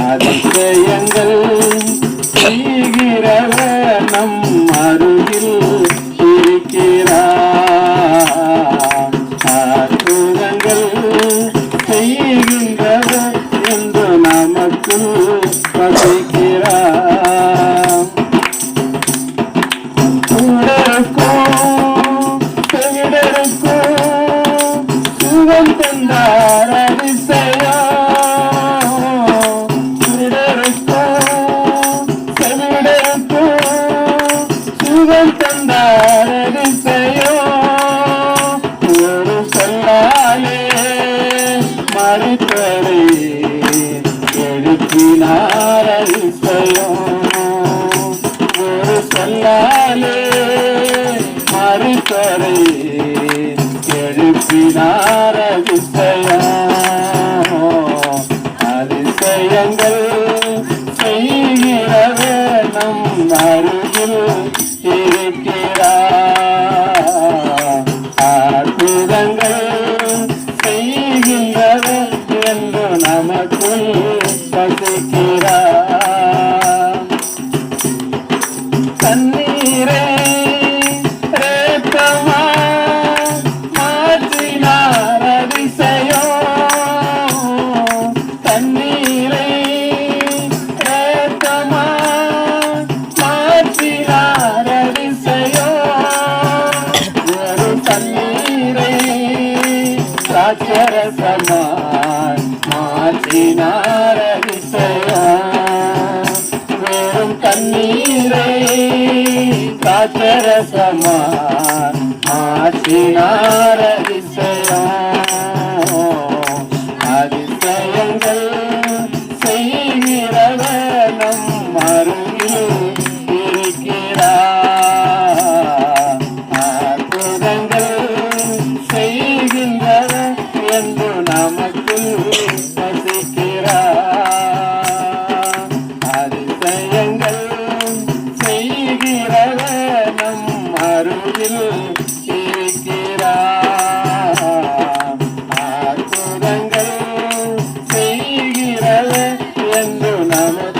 அதிசயங்கள் செய்கிறவர் நம் அருகில் இருக்கிறார் அற்புதங்கள் செய்கின்றவர் என்று நமக்கு வசிக்கிறார். சுகம் சுகம் தந்தாரது செய்யோ. ஒரு சொல்லாலே மறுத்தரை எழுப்பினாரது செய்யோ. ஒரு சொல்லாலே மறுத்தரை எழுப்பினாரது செய்யோ. அதிசயங்கள் செய்கிறவர் நம் அருகில் இருக்கிறார் சாட்சரசமாய் மாற்றினார் அதிசயம் வெறும் தண்ணீரை காற்றரசமா ஆற்றினார் அதிசயம் அருகில் இருக்கிறார் அற்புதங்கள் செய்கிறது என்று நமது